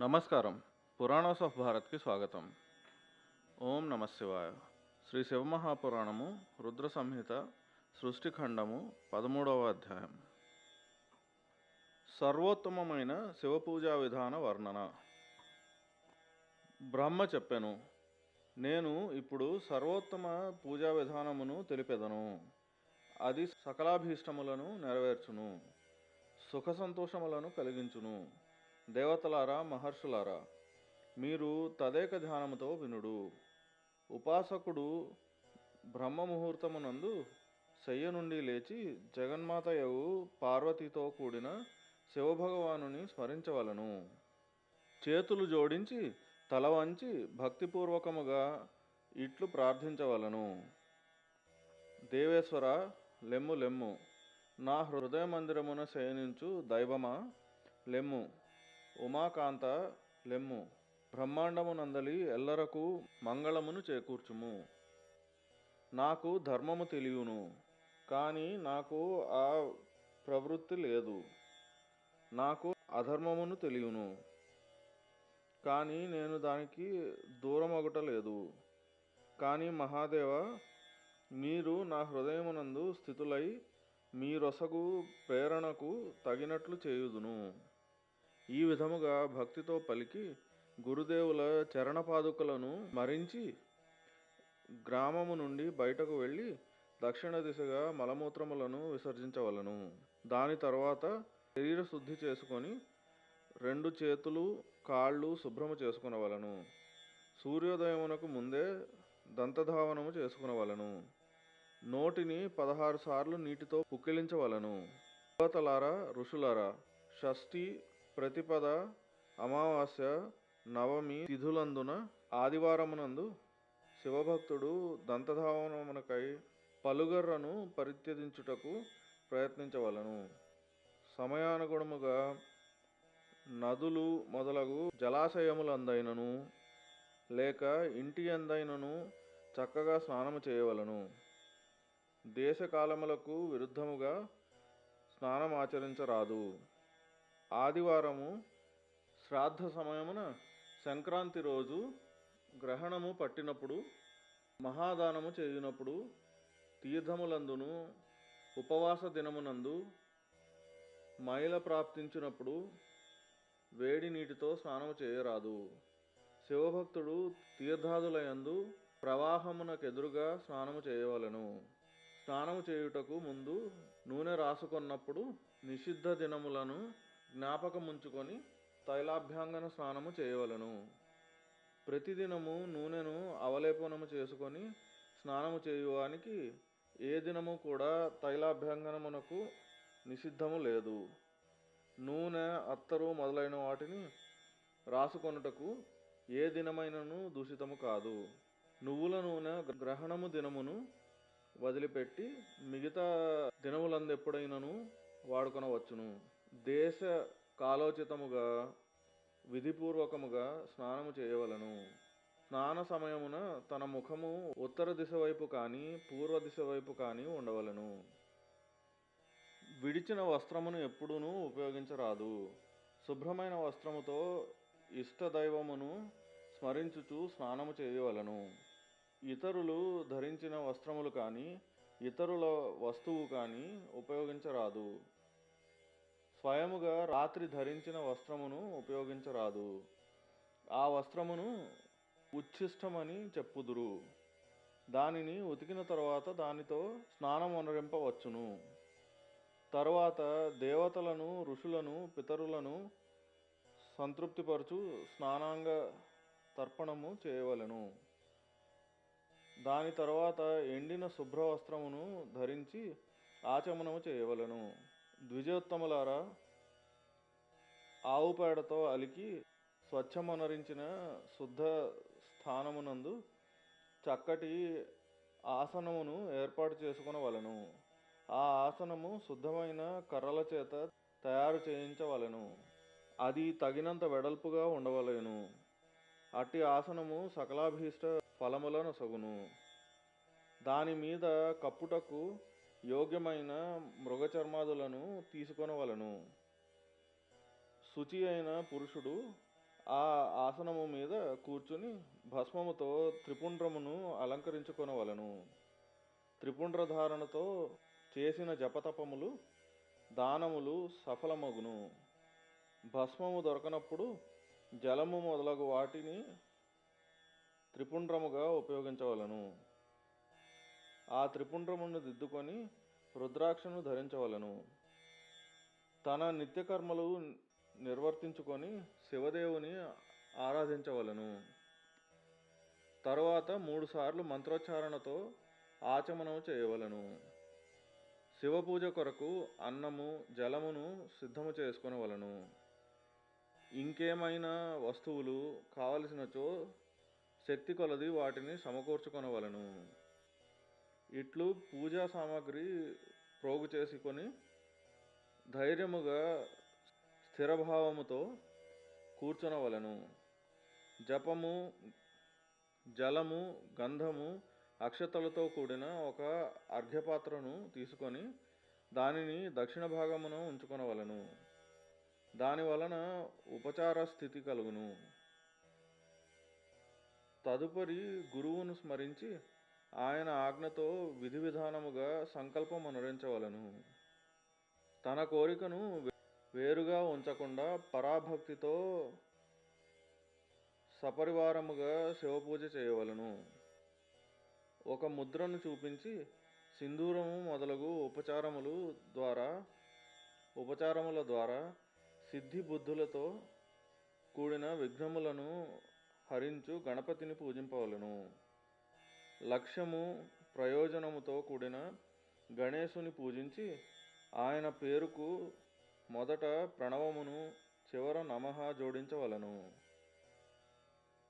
నమస్కారం. పురాణాస్ ఆఫ్ భారత్కి స్వాగతం. ఓం నమ శివాయ. శ్రీ శివమహాపురాణము రుద్ర సంహిత సృష్టిఖండము పదమూడవ అధ్యాయం. సర్వోత్తమమైన శివపూజా విధాన వర్ణన. బ్రహ్మ చెప్పెను నేను ఇప్పుడు సర్వోత్తమ పూజా విధానమును తెలిపెదను. అది సకలాభీష్టములను నెరవేర్చును. సుఖ సంతోషములను కలిగించును. దేవతలారా మహర్షులారా మీరు తదేక ధ్యానముతో వినుడు. ఉపాసకుడు బ్రహ్మముహూర్తమునందు శయ్య నుండి లేచి జగన్మాతయవు పార్వతితో కూడిన శివభగవానుని స్మరించవలను. చేతులు జోడించి తల వంచి భక్తిపూర్వకముగా ఇట్లు ప్రార్థించవలను. దేవేశ్వర లెమ్ము లెమ్ము నా హృదయ మందిరమున శయనించు దైవమా లెమ్ము. ఉమాకాంత లెమ్ము బ్రహ్మాండమునందలి ఎల్లరకు మంగళమును చేకూర్చుము. నాకు ధర్మము తెలియను కానీ నాకు ఆ ప్రవృత్తి లేదు. నాకు అధర్మమును తెలియను కానీ నేను దానికి దూరమగుట లేదు కానీ మహాదేవ మీరు నా హృదయమునందు స్థితులై మీ రొసగు ప్రేరణకు తగినట్లు చేయుదును. ఈ విధముగా భక్తితో పలికి గురుదేవుల చరణపాదుకలను మరించి గ్రామము నుండి బయటకు వెళ్ళి దక్షిణ దిశగా మలమూత్రములను విసర్జించవలను. దాని తర్వాత శరీర శుద్ధి చేసుకొని రెండు చేతులు కాళ్ళు శుభ్రము చేసుకునవలను. సూర్యోదయమునకు ముందే దంతధావనము చేసుకునవలను. నోటిని పదహారు సార్లు నీటితో పుక్కిలించవలను. దేవతలారా ఋషులారా షష్ఠి ప్రతిపద అమావాస్య నవమి తిథులందున ఆదివారమునందు శివభక్తుడు దంతధావనమునకై పలుగర్రను పరిత్యజించుటకు ప్రయత్నించవలను. సమయానుగుణముగా నదులు మొదలగు జలాశయములందైనను లేక ఇంటి అందైనను చక్కగా స్నానము చేయవలను. దేశకాలములకు విరుద్ధముగా స్నానం ఆచరించరాదు ఆదివారము శ్రాద్ధ సమయమున సంక్రాంతి రోజు గ్రహణము పట్టినప్పుడు మహాదానము చేయునప్పుడు తీర్థములందును ఉపవాస దినమునందు మైల ప్రాప్తించినప్పుడు వేడి నీటితో స్నానము చేయరాదు. శివభక్తుడు తీర్థాదులయందు ప్రవాహమునకెదురుగా స్నానము చేయవలను. స్నానము చేయుటకు ముందు నూనె రాసుకున్నప్పుడు నిషిద్ధ దినములను జ్ఞాపకముంచుకొని తైలాభ్యాంగన స్నానము చేయవలను. ప్రతిదినము నూనెను అవలేపనము చేసుకొని స్నానము చేయువానికి ఏ దినము కూడా తైలాభ్యంగనమునకు నిషిద్ధము లేదు. నూనె అత్తరు మొదలైన వాటిని రాసుకొనుటకు ఏ దినమైనను దూషితము కాదు. నువ్వుల నూనె గ్రహణము దినమును వదిలిపెట్టి మిగతా దినములందెప్పుడైనను వాడుకొనవచ్చును. దేశ కాలోచితముగా విధిపూర్వకముగా స్నానము చేయవలను. స్నాన సమయమున తన ముఖము ఉత్తర దిశ వైపు కానీ పూర్వ దిశ వైపు కానీ ఉండవలను. విడిచిన వస్త్రమును ఎప్పుడూనూ ఉపయోగించరాదు. శుభ్రమైన వస్త్రముతో ఇష్టదైవమును స్మరించుచు స్నానము చేయవలను. ఇతరులు ధరించిన వస్త్రములు కానీ ఇతరుల వస్తువు కానీ ఉపయోగించరాదు. స్వయముగా రాత్రి ధరించిన వస్త్రమును ఉపయోగించరాదు. ఆ వస్త్రమును ఉచ్ఛిష్టమని చెప్పుదురు. దానిని ఉతికిన తర్వాత దానితో స్నానం అనరింపవచ్చును. తరువాత దేవతలను ఋషులను పితరులను సంతృప్తిపరచు స్నానాంగ తర్పణము చేయవలెను. దాని తర్వాత ఎండిన శుభ్ర వస్త్రమును ధరించి ఆచమనము చేయవలెను. ద్విజోత్తములారా ఆవు పేడతో అలికి స్వచ్ఛమనరించిన శుద్ధ స్థానమునందు చక్కటి ఆసనమును ఏర్పాటు చేసుకునవలెను ఆ ఆసనము శుద్ధమైన కర్రల చేత తయారు చేయించవలెను. అది తగినంత వెడల్పుగా ఉండవలెను. అట్టి ఆసనము సకలాభీష్ట ఫలములను సగును. దాని మీద కప్పుటకు యోగ్యమైన మృగచర్మాదులను తీసుకొనవలను. శుచి అయిన పురుషుడు ఆ ఆసనము మీద కూర్చుని భస్మముతో త్రిపుండ్రమును అలంకరించుకొనవలను. త్రిపుండ్రధారణతో చేసిన జపతపములు దానములు సఫలమగును. భస్మము దొరకనప్పుడు జలము మొదలగు వాటిని త్రిపుండ్రముగా ఉపయోగించవలను. ఆ త్రిపుండ్రమును దిద్దుకొని రుద్రాక్షను ధరించవలను. తన నిత్యకర్మలు నిర్వర్తించుకొని శివదేవుని ఆరాధించవలను. తరువాత మూడుసార్లు మంత్రోచ్చారణతో ఆచమనం చేయవలను. శివపూజ కొరకు అన్నము జలమును సిద్ధము చేసుకొనవలను. ఇంకేమైనా వస్తువులు కావలసినచో శక్తి కొలది వాటిని సమకూర్చుకొనవలను. ఇట్లు పూజా సామాగ్రి ప్రోగు చేసుకొని ధైర్యముగా స్థిరభావముతో కూర్చునవలను. జపము జలము గంధము అక్షతలతో కూడిన ఒక అర్ఘ్యపాత్రను తీసుకొని దానిని దక్షిణ భాగమున ఉంచుకొనవలను. దాని వలన ఉపచార స్థితి కలుగును. తదుపరి గురువును స్మరించి ఆయన ఆజ్ఞతో విధి విధానముగా సంకల్పం అనురించవలను. తన కోరికను వేరుగా ఉంచకుండా పరాభక్తితో సపరివారముగా శివపూజ చేయవలను. ఒక ముద్రను చూపించి సింధూరము మొదలగు ఉపచారములు ద్వారా ఉపచారముల ద్వారా సిద్ధి బుద్ధులతో కూడిన విఘ్నములను హరించు గణపతిని పూజింపవలను. లక్ష్యము ప్రయోజనముతో కూడిన గణేశుని పూజించి ఆయన పేరుకు మొదట ప్రణవమును చివర నమః జోడించవలను.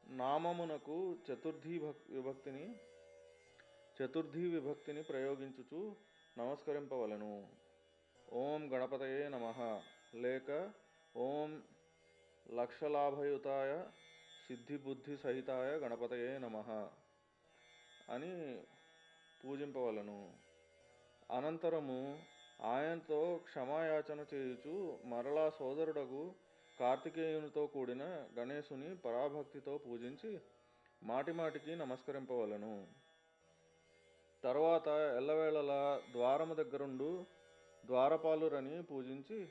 నామమునకు చతుర్థి భక్ విభక్తిని చతుర్థి విభక్తిని ప్రయోగించుచు నమస్కరింపవలను. ఓం గణపతయే నమః. లేక ఓం లక్షలాభయుతాయ సిద్ధిబుద్ధి సహితాయ గణపతయే నమః. అని పూజింపవలను. అనంతరము ఆయనతో క్షమాయాచన చేయుచు మరలా సోదరుడకు కార్తికేయునితో కూడిన గణేశుని పరాభక్తితో పూజించి మాటిమాటికి నమస్కరింపవలను. తర్వాత ఎల్లవేళలా ద్వారము దగ్గరుండు ద్వారపాలురని పూజించి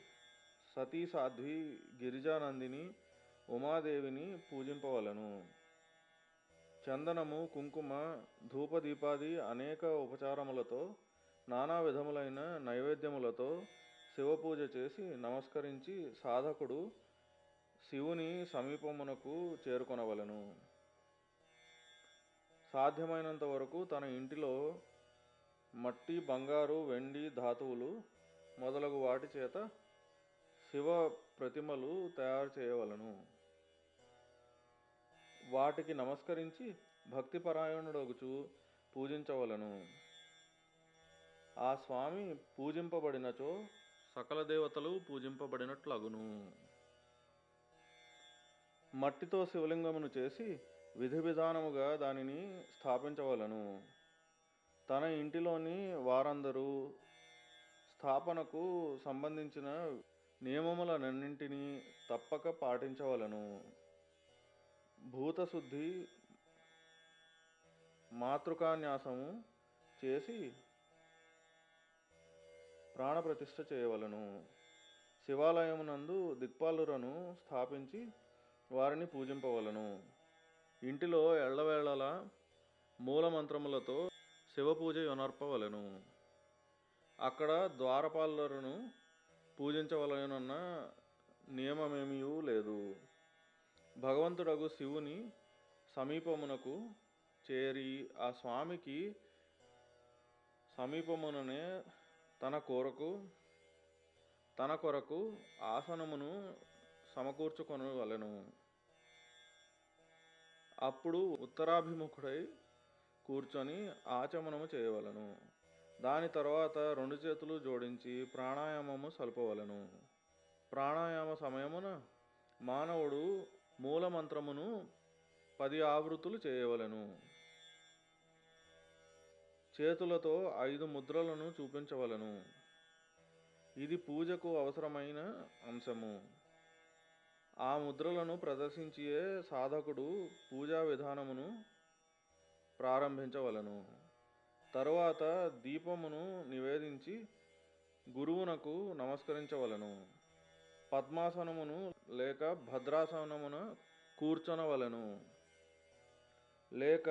సతీ సాధ్వి గిరిజానందిని ఉమాదేవిని పూజింపవలను. చందనము కుంకుమ ధూపదీపాది అనేక ఉపచారములతో నానా విధములైన నైవేద్యములతో శివపూజ చేసి నమస్కరించి సాధకుడు శివుని సమీపమునకు చేరుకొనవలెను. సాధ్యమైనంత వరకు తన ఇంటిలో మట్టి బంగారు వెండి ధాతువులు మొదలగు వాటి చేత శివ ప్రతిమలు తయారు చేయవలను. వాటికి నమస్కరించి భక్తిపరాయణుడగుచు పూజించవలను. ఆ స్వామి పూజింపబడినచో సకల దేవతలు పూజింపబడినట్లగును. మట్టితో శివలింగమును చేసి విధి విధానముగా దానిని స్థాపించవలను. తన ఇంటిలోని వారందరూ స్థాపనకు సంబంధించిన నియమములనన్నింటినీ తప్పక పాటించవలను. భూతశుద్ధి మాతృకాన్యాసము చేసి ప్రాణప్రతిష్ఠ చేయవలను. శివాలయమునందు దిక్పాలురను స్థాపించి వారిని పూజింపవలను. ఇంటిలో ఎళ్ళవేళల మూలమంత్రములతో శివపూజ యొనర్పవలను. అక్కడ ద్వారపాలరును పూజించవలనన్న నియమమేమీ లేదు. భగవంతుడగు శివుని సమీపమునకు చేరి ఆ స్వామికి సమీపముననే తన కొరకు తన కొరకు ఆసనమును సమకూర్చుకొనవలెను. అప్పుడు ఉత్తరాభిముఖుడై కూర్చొని ఆచమనము చేయవలను. దాని తర్వాత రెండు చేతులు జోడించి ప్రాణాయామము సలుపవలను. ప్రాణాయామ సమయమున మానవుడు మూలమంత్రమును పది ఆవృత్తులు చేయవలెను. చేతులతో ఐదు ముద్రలను చూపించవలను. ఇది పూజకు అవసరమైన అంశము. ఆ ముద్రలను ప్రదర్శించే సాధకుడు పూజా విధానమును ప్రారంభించవలను. తరువాత దీపమును నివేదించి గురువునకు నమస్కరించవలను. పద్మాసనమును లేక భద్రాసనమున కూర్చొనవలను. లేక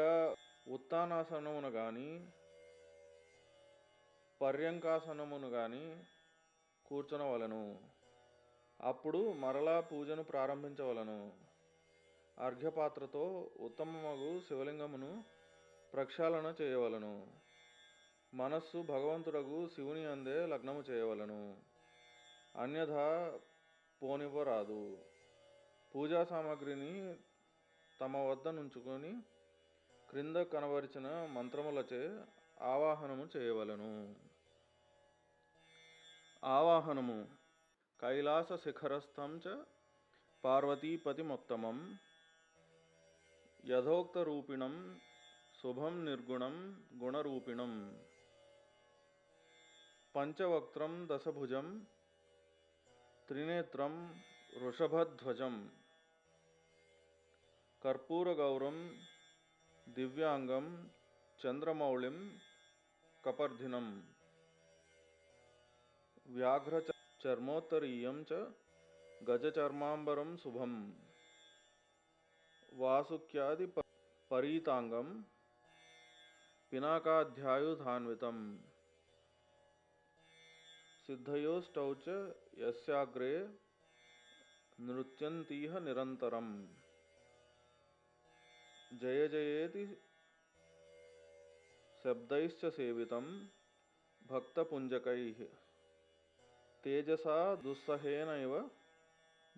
ఉత్తానాసనమును కానీ పర్యంకాసనమును కానీ కూర్చొనవలను. అప్పుడు మరలా పూజను ప్రారంభించవలను. అర్ఘ్యపాత్రతో ఉత్తమమగు శివలింగమును ప్రక్షాళన చేయవలను. మనస్సు భగవంతుడగు శివుని అందే లగ్నము చేయవలను. అన్యథా పోనివ్వరాదు. పూజా సామాగ్రిని తమ వద్ద నుంచుకొని క్రింద కనబరిచిన మంత్రములచే ఆవాహనము చేయవలను. ఆవాహనము కైలాస శిఖరస్థం చ పార్వతీపతిమొత్తమం యథోక్తరూపిణం శుభం నిర్గుణం గుణరూపిణం పంచవక్త్రం దశభుజం त्रिनेत्रं वृषभध्वजं कर्पूरगौरं दिव्याङ्गं चन्द्रमौळिं कपर्धिनं व्याघ्रचर्मोत्तरीयं च शुभम शुभं वासुक्यादिपरीताङ्गं पिनाकाध्यायुधान्वितम् सिद्धयोस्तौ च यस्याग्रे नृत्यन्तीह निरन्तरम्। जय जयेति शब्दैश्च सेवितं भक्तपुञ्जकैः। तेजसा दुस्सहेनैव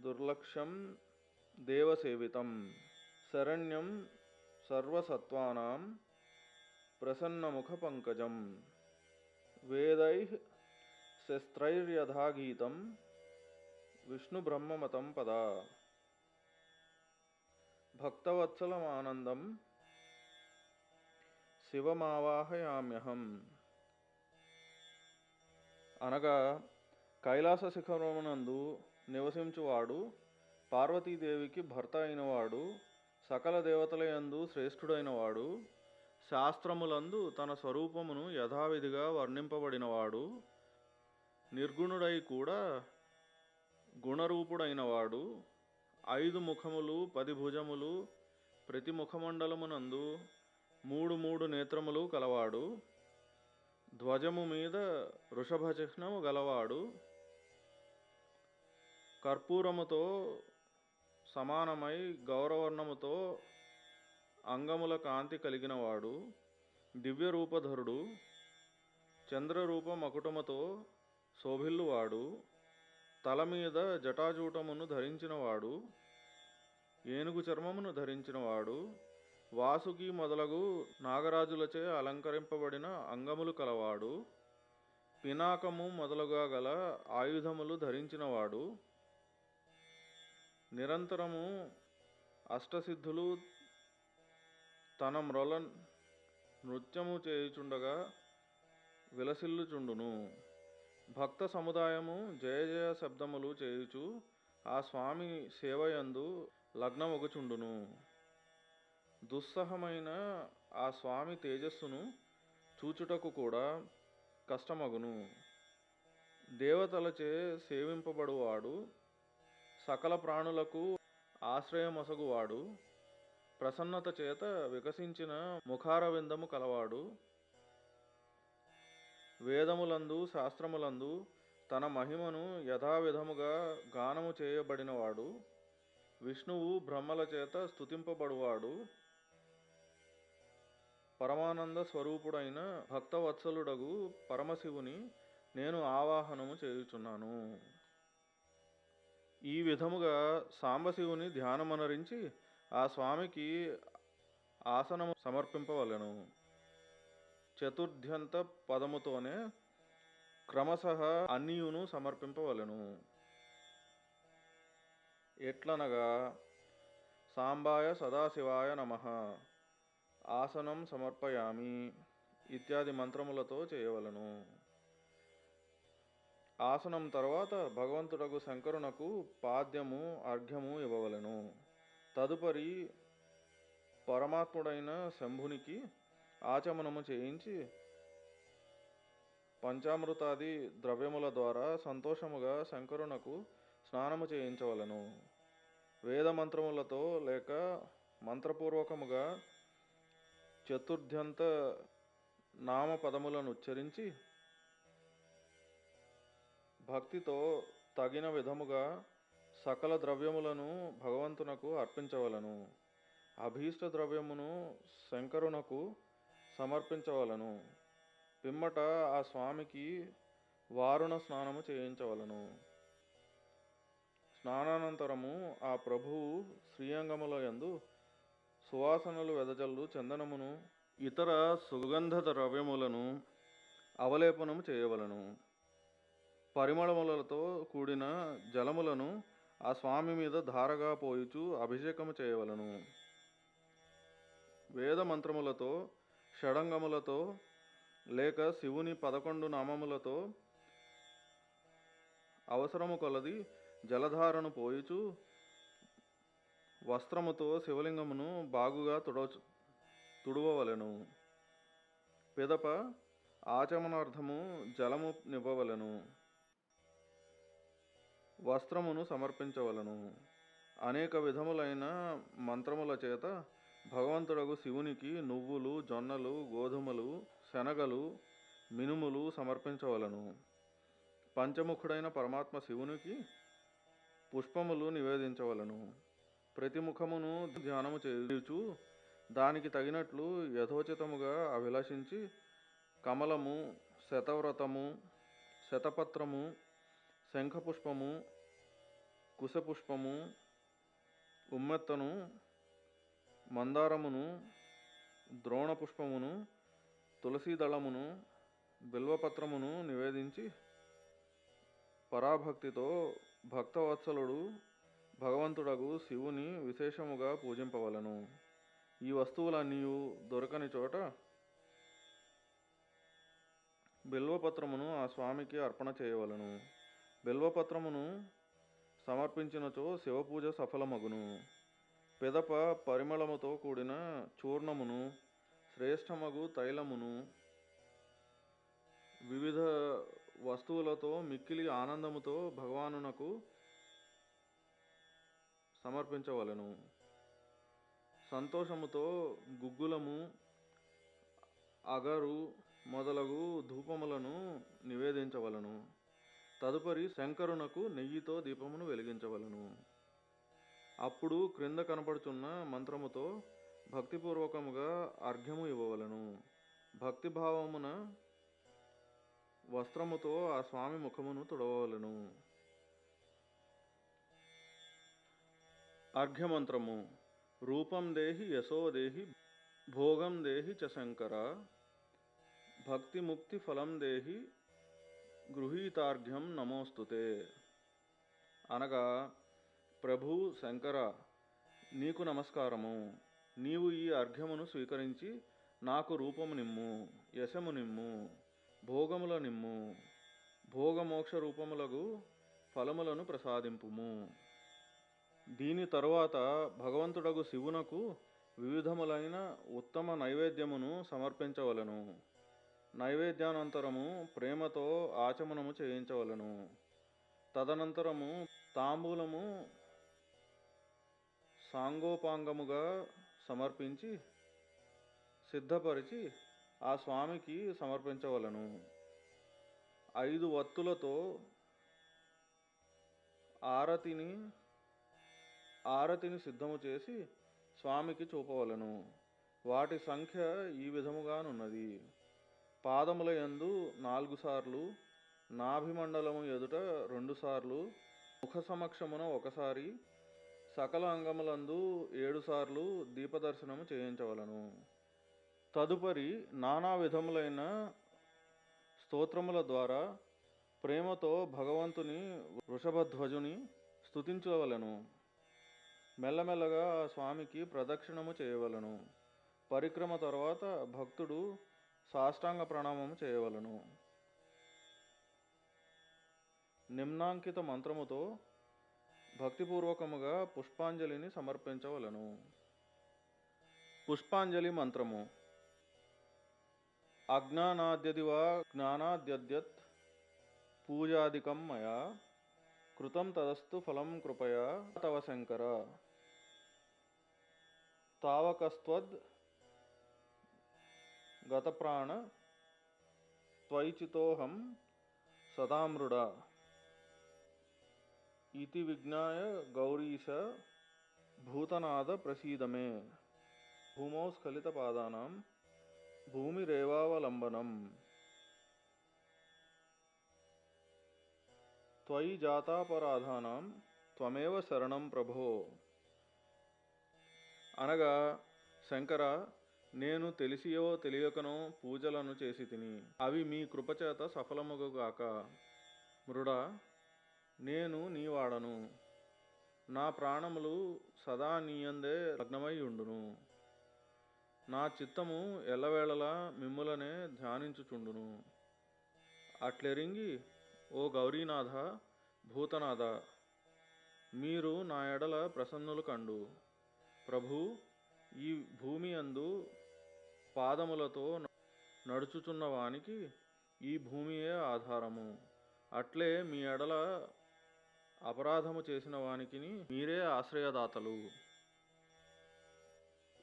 दुर्लक्ष्यं देवसेवितं। शरण्यं सर्वसत्त्वानां प्रसन्नमुखपङ्कजं वेदैः శస్త్రైర్యథాగీతం విష్ణు బ్రహ్మమతం పద. భక్తవత్సలమానందం శివమావాహయామ్యహం. అనగా కైలాస శిఖరమునందు నివసించువాడు పార్వతీదేవికి భర్త అయినవాడు సకల దేవతలయందు శ్రేష్ఠుడైనవాడు శాస్త్రములందు తన స్వరూపమును యథావిధిగా వర్ణింపబడినవాడు నిర్గుణుడై కూడా గుణరూపుడైనవాడు ఐదు ముఖములు పది భుజములు ప్రతి ముఖమండలమునందు మూడు మూడు నేత్రములు కలవాడు ధ్వజము మీద వృషభ చిహ్నము గలవాడు కర్పూరముతో సమానమై గౌరవర్ణముతో అంగముల కాంతి కలిగినవాడు దివ్యరూపధరుడు చంద్రరూప మకుటముతో శోభిల్లువాడు తల మీద జటాజూటమును ధరించినవాడు ఏనుగు చర్మమును ధరించినవాడు వాసుకి మొదలగు నాగరాజులచే అలంకరింపబడిన అంగములు కలవాడు పినాకము మొదలుగా గల ఆయుధములు ధరించినవాడు నిరంతరము అష్టసిద్ధులు తన మ్రొల నృత్యము చేయుచుండగా విలసిల్లుచుండును. భక్త సముదాయము జయ జయ శబ్దములు చేయుచు ఆ స్వామి సేవయందు లగ్నమొగుచుండును. దుస్సహమైన ఆ స్వామి తేజస్సును చూచుటకు కూడా కష్టమగును. దేవతలచే సేవింపబడువాడు సకల ప్రాణులకు ఆశ్రయమొసగువాడు ప్రసన్నత చేత వికసించిన ముఖారవిందము కలవాడు వేదములందు శాస్త్రములందు తన మహిమను యథావిధముగా గానము చేయబడినవాడు విష్ణువు బ్రహ్మల చేత స్తుతింపబడువాడు పరమానంద స్వరూపుడైన భక్తవత్సలుడగు పరమశివుని నేను ఆవాహనము చేయుచున్నాను. ఈ విధముగా సాంబశివుని ధ్యానమనరించి ఆ స్వామికి ఆసనము సమర్పింపవలెను. చతుర్థ్యంత పదముతోనే క్రమశః అన్యును సమర్పింపవలను. ఎట్లనగా? సాంబాయ సదాశివాయ నమ. ఆసనం సమర్పయామి. ఇత్యాది మంత్రములతో చేయవలను. ఆసనం తర్వాత భగవంతుడకు శంకరునకు పాద్యము అర్ఘ్యము ఇవ్వవలెను. తదుపరి పరమాత్ముడైన శంభునికి ఆచమనము చేయించి పంచామృతాది ద్రవ్యముల ద్వారా సంతోషముగా శంకరునకు స్నానము చేయించవలను. వేద మంత్రములతో లేక మంత్రపూర్వకముగా చతుర్థ్యంత నామ పదములను ఉచ్చరించి భక్తితో తగిన విధముగా సకల ద్రవ్యములను భగవంతునకు అర్పించవలను. అభీష్ట ద్రవ్యమును శంకరునకు సమర్పించవలను. పిమ్మట ఆ స్వామికి వారుణ స్నానము చేయించవలను. స్నానానంతరము ఆ ప్రభువు శ్రీయంగముల యందు సువాసనలు వెదజల్లు చందనమును ఇతర సుగంధ ద్రవ్యములను అవలేపనము చేయవలను. పరిమళములతో కూడిన జలములను ఆ స్వామి మీద ధారగా పోయుచు అభిషేకము చేయవలను. వేద మంత్రములతో షడంగములతో లేక శివుని పదకొండు నామములతో అవసరము కొలది జలధారను పోయిచు వస్త్రముతో శివలింగమును బాగుగా తుడవ తుడవవలెను. పిదప ఆచమనార్థము జలము నివ్వవలెను. వస్త్రమును సమర్పించవలను. అనేక విధములైన మంత్రముల చేత భగవంతుడగు శివునికి నువ్వులు జొన్నలు గోధుమలు శనగలు మినుములు సమర్పించవలను. పంచముఖుడైన పరమాత్మ శివునికి పుష్పములు నివేదించవలను. ప్రతి ముఖమును ధ్యానము చేయుచు దానికి తగినట్లు యథోచితముగా అభిలషించి కమలము శతవ్రతము శతపత్రము శంఖపుష్పము కుశపుష్పము ఉమ్మెత్తను మందారమును ద్రోణ పుష్పమును తులసీదళమును బిల్వపత్రమును నివేదించి పరాభక్తితో భక్తవత్సలుడు భగవంతుడగు శివుని విశేషముగా పూజింపవలను. ఈ వస్తువులన్నీ దొరకని చోట బిల్వపత్రమును ఆ స్వామికి అర్పణ చేయవలను. బిల్వపత్రమును సమర్పించినచో శివపూజ సఫలమగును. పెదప పరిమళముతో కూడిన చూర్ణమును శ్రేష్టమగు తైలమును వివిధ వస్తువులతో మిక్కిలి ఆనందముతో భగవానునకు సమర్పించవలెను. సంతోషముతో గుగ్గులము అగరు మొదలగు ధూపములను నివేదించవలను. తదుపరి శంకరునకు నెయ్యితో దీపమును వెలిగించవలను. అప్పుడు క్రింద కనపడుచున్న మంత్రముతో భక్తిపూర్వకముగా అర్ఘ్యము ఇవ్వవలను. భక్తిభావమున వస్త్రముతో ఆ స్వామి ముఖమును తుడవలను అర్ఘ్యమంత్రము. రూపం దేహి యశో దేహి భోగం దేహి చ శంకర. భక్తి ముక్తి ఫలం దేహి గృహీతార్ఘ్యం నమోస్తుతే. అనగా ప్రభు శంకర నీకు నమస్కారము. నీవు ఈ అర్ఘ్యమును స్వీకరించి నాకు రూపము నిమ్ము యశము నిమ్ము భోగముల నిమ్ము భోగమోక్ష రూపములకు ఫలములను ప్రసాదింపుము. దీని తరువాత భగవంతుడగు శివునకు వివిధములైన ఉత్తమ నైవేద్యమును సమర్పించవలను. నైవేద్యానంతరము ప్రేమతో ఆచమనము చేయించవలను. తదనంతరము తాంబూలము సాంగోపాంగముగా సమర్పించి సిద్ధపరిచి ఆ స్వామికి సమర్పించవలను. ఐదు వత్తులతో ఆరతిని ఆరతిని సిద్ధము చేసి స్వామికి చూపవలను. వాటి సంఖ్య ఈ విధముగానున్నది. పాదముల యందు నాలుగు సార్లు నాభిమండలము ఎదుట రెండుసార్లు ముఖ సమక్షమున ఒకసారి సకల అంగములందు ఏడుసార్లు దీపదర్శనము చేయించవలను. తదుపరి నానా విధములైన స్తోత్రముల ద్వారా ప్రేమతో భగవంతుని వృషభధ్వజుని స్థుతించవలను మెల్లమెల్లగా ఆ స్వామికి ప్రదక్షిణము చేయవలను. పరిక్రమ తర్వాత భక్తుడు సాష్టాంగ ప్రణామం చేయవలను. నిమ్నాంకిత మంత్రముతో భక్తిపూర్వకముగా పుష్పాంజలిని సమర్పించవలను. పుష్పాంజలి మంత్రము. అజ్ఞానాద్యదివా జ్ఞానాద్యద్యత్ పూజాదికం మయా కృతం తదస్తు ఫలం కృపయా తవ శంకర. తావకస్త్వద్ గతప్రాణ త్వైచితోహం సదామృడా. ఇతి విజ్ఞాయ గౌరీశ భూతనాద ప్రసీదమే భూమౌ స్ఖలితపాదానాం భూమిరేవావలంబనం త్వయి జాతాపరాధానాం త్వమేవ శరణం ప్రభో అనగా శంకర నేను తెలిసియో తెలియకనో పూజలను చేసి తిని అవి మీ కృపచేత సఫలముగాక మృడా నేను నీవాడను. నా ప్రాణములు సదా నీయందే లగ్నమై ఉండును. నా చిత్తము ఎల్లవేళలా మిమ్ములనే ధ్యానించుచుండును. అట్లెరింగి ఓ గౌరీనాథ భూతనాథ మీరు నా ఎడల ప్రసన్నులు కండు. ప్రభు ఈ భూమి అందు పాదములతో నడుచుచున్న వానికి ఈ భూమియే ఆధారము. అట్లే మీ ఎడల అపరాధము చేసిన వానికి మీరే ఆశ్రయదాతలు.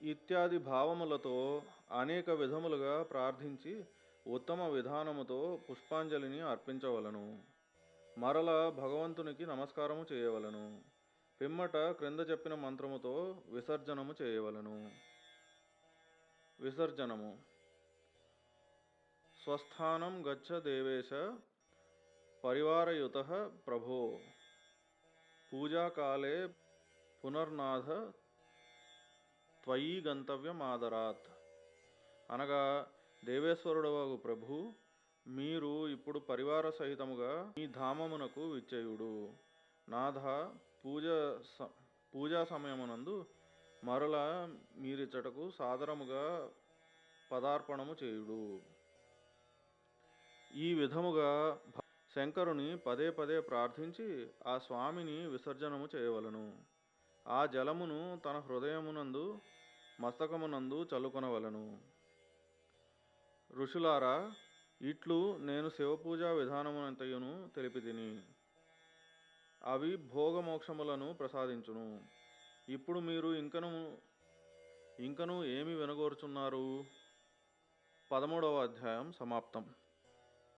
ఇత్యాది భావములతో అనేక విధములుగా ప్రార్థించి ఉత్తమ విధానముతో పుష్పాంజలిని అర్పించవలను. మరల భగవంతునికి నమస్కారము చేయవలను. పిమ్మట క్రింద చెప్పిన మంత్రముతో విసర్జనము చేయవలను. విసర్జనము. స్వస్థానం గచ్చ దేవేశ పరివారయుత ప్రభో. పూజాకాలే పునర్నాథ త్వయీ గంతవ్యమాదరాత్. అనగా దేవేశ్వరుడవగు ప్రభు మీరు ఇప్పుడు పరివార సహితముగా మీ ధామమునకు విచ్చేయుడు. నాథ పూజ పూజా సమయమునందు మరల మీరిచ్చటకు సాదరముగా పదార్పణము చేయుడు. ఈ విధముగా శంకరుని పదే పదే ప్రార్థించి ఆ స్వామిని విసర్జనము చేయవలను. ఆ జలమును తన హృదయమునందు మస్తకమునందు చల్లుకొనవలను. ఋషులారా ఇట్లు నేను శివపూజా విధానమునంతయును తెలిపి తిని అవి భోగమోక్షములను ప్రసాదించును. ఇప్పుడు మీరు ఇంకను ఇంకను ఏమి వినగోరుచున్నారు? పదమూడవ అధ్యాయం సమాప్తం.